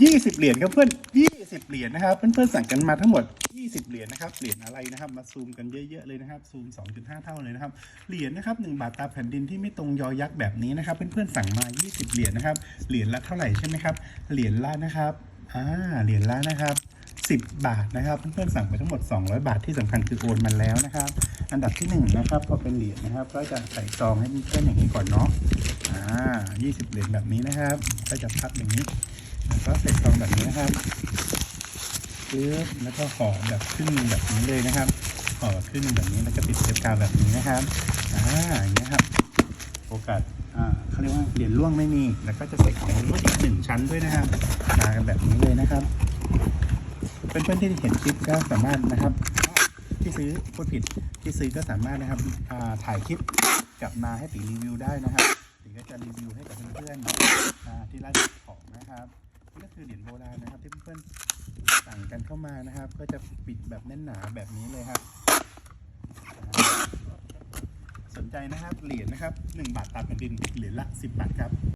20 เหรียญครับเพื่อน 20 เหรียญนะครับ เพื่อนๆสั่งกันมาทั้งหมด 20 เหรียญนะครับ เหรียญอะไรนะครับ มาซูมกันเยอะๆเลยนะครับ ซูม 2.5 เท่าเลยนะครับ เหรียญนะครับ1บาทตาแผ่นดินที่ไม่ตรงยอยักษ์แบบนี้นะครับ เพื่อนๆสั่งมา 20 เหรียญนะครับ เหรียญละเท่าไหร่ใช่ไหมครับ เหรียญละนะครับ อ่า เหรียญละนะครับ10 บาทนะครับเพื่อนๆสั่งไปทั้งหมด 200 บาทที่สำคัญคือโอนมันแล้วนะครับ อันดับที่1นะครับพอเป็นเหรียญนะครับก็จะใส่ซองให้เพื่อนๆอย่างนี้ก่อนเนาะอ่า20 เหรียญแบบนี้นะครับ ก็จะพับอย่างนี้ แล้วก็ใส่ซองแบบนี้นะครับปึ๊บแล้วก็ห่อแบบครึ่งหนึงแบบนี้เลยนะครับห่อแบบครึ่งหนึงแบบนี้แล้วก็ติดเทปกาวแบบนี้นะครับอ่าอย่างนี้ยครับโอกาสอ่าเขาเรียกว่าเหรียญร่วงไม่มี แล้วก็จะใส่ของร่วงอีกหนึ่งชั้นด้วยนะครับมากันแบบนี้เลยนะครับเพื่อนๆที่เห็นคลิปก็สามารถนะครับ ที่ซื้อพูดผิดที่ซื้อก็สามารถนะครับอ่าถ่ายคลิปกลับมาให้ตีรีวิวได้นะครับตีก็จะรีวิวให้กับเพื่อนๆอ่าที่ร้านของนะครับ นี่ก็คือเหรียญโบราณนะครับ ที่เพื่อนๆสั่งกันเข้ามานะครับ ก็จะปิดแบบแน่นหนาแบบนี้เลยครับ สนใจนะครับเหรียญนะครับ 1 บาทตามแผ่นดินเหรียญละ 10 บาทครับ